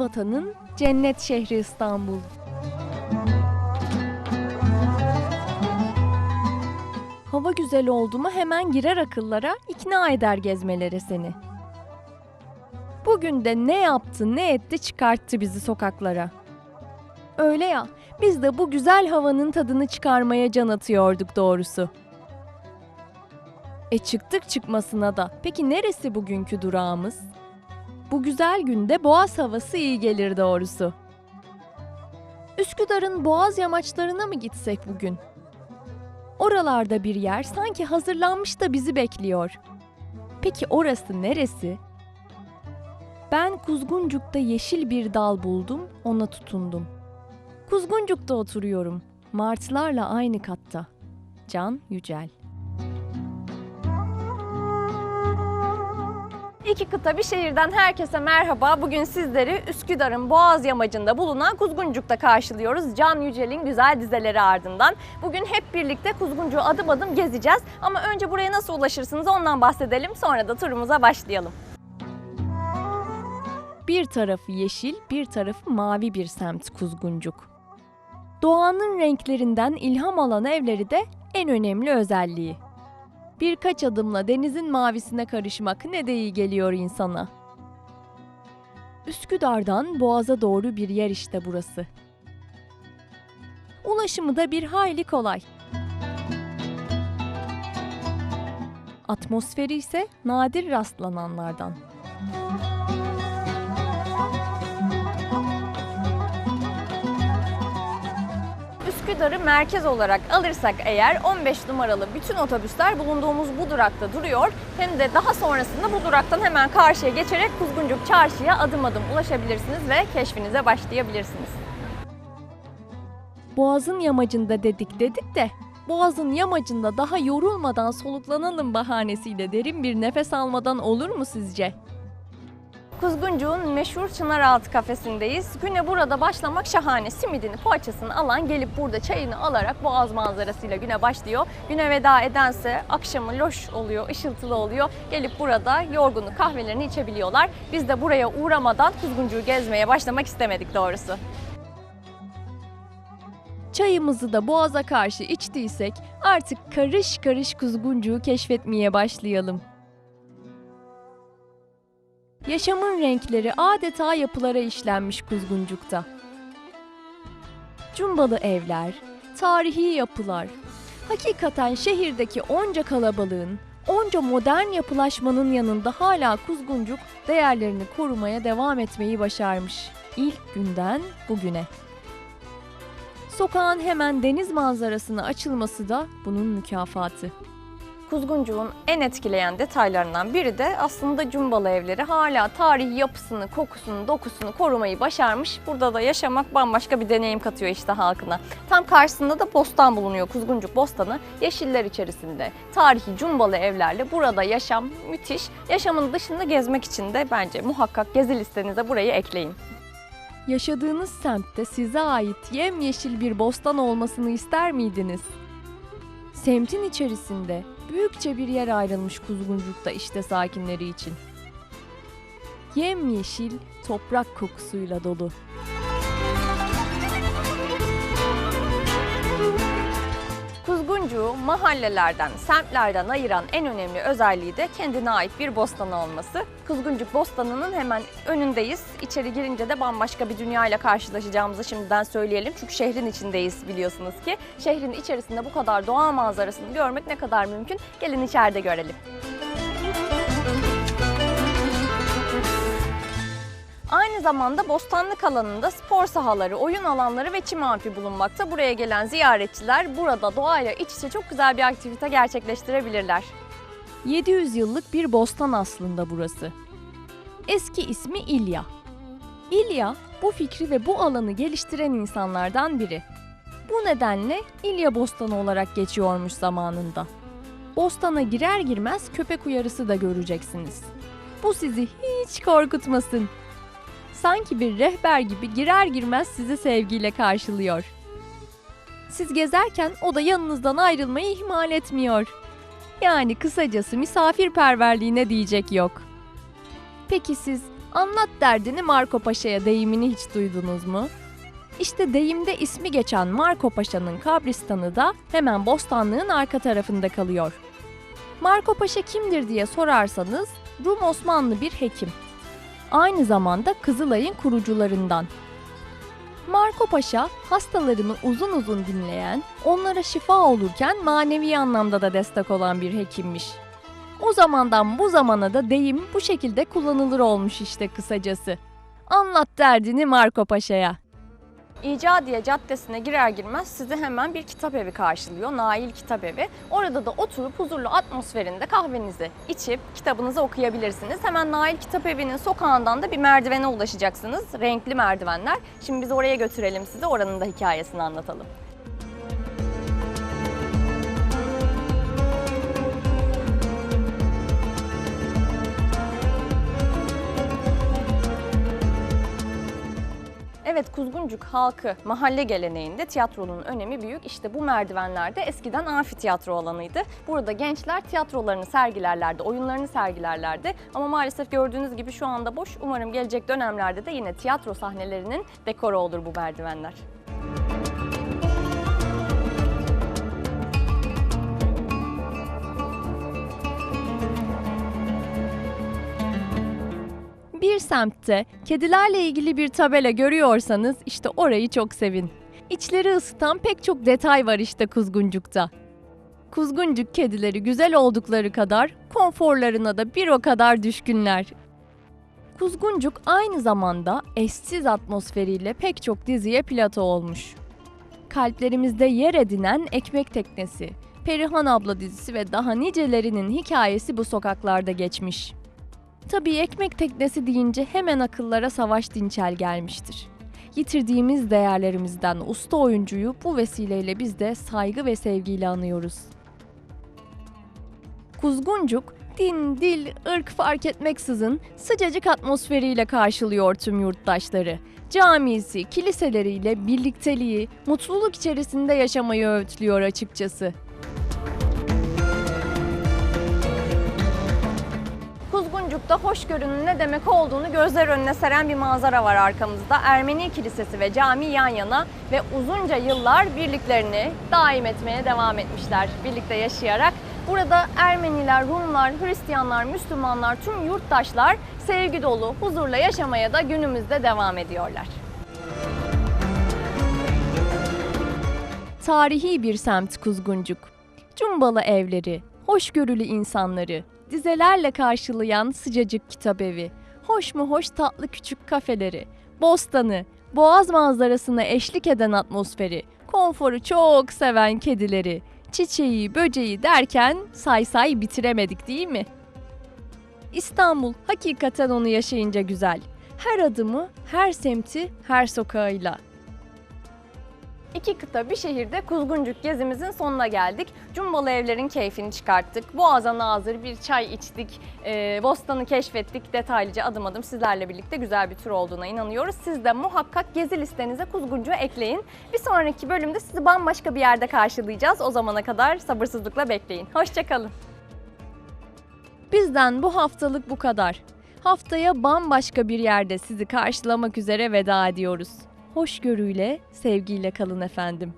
Vatanın cennet şehri İstanbul. Hava güzel oldu mu hemen girer akıllara, ikna eder gezmelere seni. Bugün de ne yaptı ne etti çıkarttı bizi sokaklara. Öyle ya, biz de bu güzel havanın tadını çıkarmaya can atıyorduk doğrusu. E çıktık çıkmasına da. Peki neresi bugünkü durağımız? Bu güzel günde boğaz havası iyi gelir doğrusu. Üsküdar'ın boğaz yamaçlarına mı gitsek bugün? Oralarda bir yer sanki hazırlanmış da bizi bekliyor. Peki orası neresi? Ben Kuzguncuk'ta yeşil bir dal buldum, ona tutundum. Kuzguncuk'ta oturuyorum, martılarla aynı katta. Can Yücel İki kıta bir şehirden herkese merhaba. Bugün sizleri Üsküdar'ın Boğaz yamacında bulunan Kuzguncuk'ta karşılıyoruz. Can Yücel'in güzel dizeleri ardından. Bugün hep birlikte Kuzguncuk'u adım adım gezeceğiz. Ama önce buraya nasıl ulaşırsınız ondan bahsedelim. Sonra da turumuza başlayalım. Bir tarafı yeşil, bir tarafı mavi bir semt Kuzguncuk. Doğanın renklerinden ilham alan evleri de en önemli özelliği. Birkaç adımla denizin mavisine karışmak ne de iyi geliyor insana. Üsküdar'dan Boğaz'a doğru bir yer işte burası. Ulaşımı da bir hayli kolay. Atmosferi ise nadir rastlananlardan. Üsküdar'ı merkez olarak alırsak eğer 15 numaralı bütün otobüsler bulunduğumuz bu durakta duruyor. Hem de daha sonrasında bu duraktan hemen karşıya geçerek Kuzguncuk Çarşı'ya adım adım ulaşabilirsiniz ve keşfinize başlayabilirsiniz. Boğaz'ın yamacında dedik dedik de Boğaz'ın yamacında daha yorulmadan soluklanalım bahanesiyle derin bir nefes almadan olur mu sizce? Kuzguncuk'un meşhur Çınaraltı kafesindeyiz. Güne burada başlamak şahane. Simidini, poğaçasını alan gelip burada çayını alarak boğaz manzarasıyla güne başlıyor. Güne veda edense akşamı loş oluyor, ışıltılı oluyor. Gelip burada yorgunluk kahvelerini içebiliyorlar. Biz de buraya uğramadan Kuzguncuk'u gezmeye başlamak istemedik doğrusu. Çayımızı da boğaza karşı içtiysek artık karış karış Kuzguncuk'u keşfetmeye başlayalım. Yaşamın renkleri adeta yapılara işlenmiş Kuzguncuk'ta. Cumbalı evler, tarihi yapılar. Hakikaten şehirdeki onca kalabalığın, onca modern yapılaşmanın yanında hala Kuzguncuk değerlerini korumaya devam etmeyi başarmış. İlk günden bugüne. Sokağın hemen deniz manzarasına açılması da bunun mükafatı. Kuzguncuk'un en etkileyen detaylarından biri de aslında Cumbalı evleri hala tarihi yapısını, kokusunu, dokusunu korumayı başarmış. Burada da yaşamak bambaşka bir deneyim katıyor işte halkına. Tam karşısında da bostan bulunuyor Kuzguncuk Bostanı. Yeşiller içerisinde tarihi Cumbalı evlerle burada yaşam müthiş. Yaşamın dışında gezmek için de bence muhakkak gezi listenize burayı ekleyin. Yaşadığınız semtte size ait yemyeşil bir bostan olmasını ister miydiniz? Semtin içerisinde büyükçe bir yer ayrılmış Kuzguncuk'ta işte sakinleri için. Yemyeşil toprak kokusuyla dolu. Kuzguncuk'u mahallelerden, semtlerden ayıran en önemli özelliği de kendine ait bir bostanı olması. Kuzguncuk Bostanı'nın hemen önündeyiz. İçeri girince de bambaşka bir dünya ile karşılaşacağımızı şimdiden söyleyelim. Çünkü şehrin içindeyiz biliyorsunuz ki. Şehrin içerisinde bu kadar doğa manzarasını görmek ne kadar mümkün? Gelin içeride görelim. Zamanda Bostanlık alanında spor sahaları, oyun alanları ve çim amfi bulunmakta. Buraya gelen ziyaretçiler burada doğayla iç içe çok güzel bir aktivite gerçekleştirebilirler. 700 yıllık bir bostan aslında burası. Eski ismi İlya. İlya bu fikri ve bu alanı geliştiren insanlardan biri. Bu nedenle İlya Bostanı olarak geçiyormuş zamanında. Bostana girer girmez köpek uyarısı da göreceksiniz. Bu sizi hiç korkutmasın sanki bir rehber gibi girer girmez sizi sevgiyle karşılıyor. Siz gezerken o da yanınızdan ayrılmayı ihmal etmiyor. Yani kısacası misafirperverliğine diyecek yok. Peki siz Anlat derdini Marco Paşa'ya deyimini hiç duydunuz mu? İşte deyimde ismi geçen Marco Paşa'nın kabristanı da hemen Bostanlığın arka tarafında kalıyor. Marco Paşa kimdir diye sorarsanız Rum Osmanlı bir hekim. Aynı zamanda Kızılay'ın kurucularından. Marco Paşa hastalarını uzun uzun dinleyen, onlara şifa olurken manevi anlamda da destek olan bir hekimmiş. O zamandan bu zamana da deyim bu şekilde kullanılır olmuş işte kısacası. Anlat derdini Marco Paşa'ya. İcadiye Caddesi'ne girer girmez sizi hemen bir kitap evi karşılıyor. Nail Kitap Evi. Orada da oturup huzurlu atmosferinde kahvenizi içip kitabınızı okuyabilirsiniz. Hemen Nail Kitap Evi'nin sokağından da bir merdivene ulaşacaksınız. Renkli merdivenler. Şimdi biz oraya götürelim sizi. Oranın da hikayesini anlatalım. Evet Kuzguncuk halkı mahalle geleneğinde tiyatronun önemi büyük. İşte bu merdivenlerde eskiden amfiteyatro alanıydı. Burada gençler tiyatrolarını sergilerlerdi, oyunlarını sergilerlerdi. Ama maalesef gördüğünüz gibi şu anda boş. Umarım gelecek dönemlerde de yine tiyatro sahnelerinin dekoru olur bu merdivenler. Bir semtte kedilerle ilgili bir tabela görüyorsanız işte orayı çok sevin. İçleri ısıtan pek çok detay var işte Kuzguncuk'ta. Kuzguncuk kedileri güzel oldukları kadar konforlarına da bir o kadar düşkünler. Kuzguncuk aynı zamanda eşsiz atmosferiyle pek çok diziye plato olmuş. Kalplerimizde yer edinen Ekmek Teknesi, Perihan Abla dizisi ve daha nicelerinin hikayesi bu sokaklarda geçmiş. Tabii ekmek teknesi deyince hemen akıllara Savaş Dinçel gelmiştir. Yitirdiğimiz değerlerimizden usta oyuncuyu bu vesileyle biz de saygı ve sevgiyle anıyoruz. Kuzguncuk, din, dil, ırk fark etmeksizin sıcacık atmosferiyle karşılıyor tüm yurttaşları. Camisi, kiliseleriyle birlikteliği, mutluluk içerisinde yaşamayı öğütlüyor açıkçası. Kuzguncuk'ta hoşgörünün ne demek olduğunu gözler önüne seren bir manzara var arkamızda. Ermeni Kilisesi ve cami yan yana ve uzunca yıllar birliklerini daim etmeye devam etmişler birlikte yaşayarak. Burada Ermeniler, Rumlar, Hristiyanlar, Müslümanlar, tüm yurttaşlar sevgi dolu, huzurla yaşamaya da günümüzde devam ediyorlar. Tarihi bir semt Kuzguncuk. Cumbalı evleri, hoşgörülü insanları, dizelerle karşılayan sıcacık kitap evi, hoş mu hoş tatlı küçük kafeleri, bostanı, boğaz manzarasına eşlik eden atmosferi, konforu çok seven kedileri, çiçeği, böceği derken say say bitiremedik değil mi? İstanbul hakikaten onu yaşayınca güzel. Her adımı, her semti, her sokağıyla. İki kıta bir şehirde Kuzguncuk gezimizin sonuna geldik. Cumbalı evlerin keyfini çıkarttık. Boğaza nazır bir çay içtik. e, bostanı keşfettik. Detaylıca adım adım sizlerle birlikte güzel bir tur olduğuna inanıyoruz. Siz de muhakkak gezi listenize Kuzguncuk'u ekleyin. Bir sonraki bölümde sizi bambaşka bir yerde karşılayacağız. O zamana kadar sabırsızlıkla bekleyin. Hoşçakalın. Bizden bu haftalık bu kadar. Haftaya bambaşka bir yerde sizi karşılamak üzere veda ediyoruz. Hoşgörüyle, sevgiyle kalın efendim.